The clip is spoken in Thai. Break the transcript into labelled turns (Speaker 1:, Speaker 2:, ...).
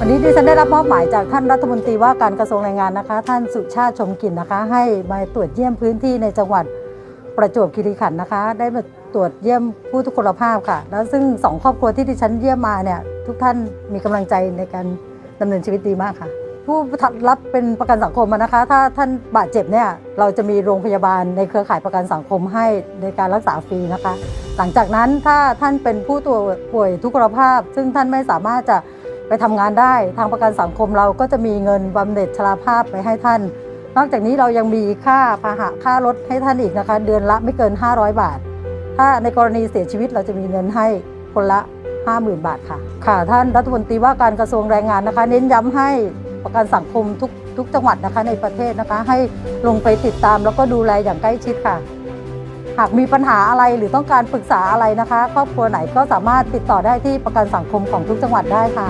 Speaker 1: วันนี้ดิฉันได้รับมอบหมายจากท่านรัฐมนตรีว่าการกระทรวงแรงงานนะคะ ท่านสุชาติชมกลิ่นนะคะ ให้มาตรวจเยี่ยมพื้นที่ในจังหวัดประจวบคีรีขันธ์นะคะ ได้มาตรวจเยี่ยมผู้ทุกคนภาพค่ะ แล้วซึ่งสองครอบครัวที่ดิฉันเยี่ยมมาเนี่ยทุกท่านมีกำลังใจในการดำเนินชีวิตดีมากค่ะ ผู้รับเป็นประกันสังคมนะคะ ถ้าท่านบาดเจ็บเนี่ยเราจะมีโรงพยาบาลในเครือข่ายประกันสังคมให้ในการรักษาฟรีนะคะ หลังจากนั้นถ้าท่านเป็นผู้ตัวป่วยทุกขภาพ ซึ่งท่านไม่สามารถจะ ไปทำงานได้ ทางประกันสังคมเราก็จะมีเงินบำเหน็จชราภาพไปให้ท่าน นอกจากนี้เรายังมีค่าพาหะค่ารถให้ท่านอีกนะคะ เดือนละไม่เกิน 500 บาท ถ้าในกรณีเสียชีวิตเราจะมีเงินให้คนละ 50,000 บาทค่ะ ค่ะท่านรัฐมนตรีว่าการกระทรวงแรงงานนะคะ เน้นย้ำให้ประกันสังคมทุกทุกจังหวัดนะคะในประเทศนะคะ ให้ลงไปติดตามแล้วก็ดูแลอย่างใกล้ชิดค่ะ หากมีปัญหาอะไรหรือต้องการปรึกษาอะไรนะคะ ครอบครัวไหนก็สามารถติดต่อได้ที่ประกันสังคมของทุกจังหวัดได้ค่ะ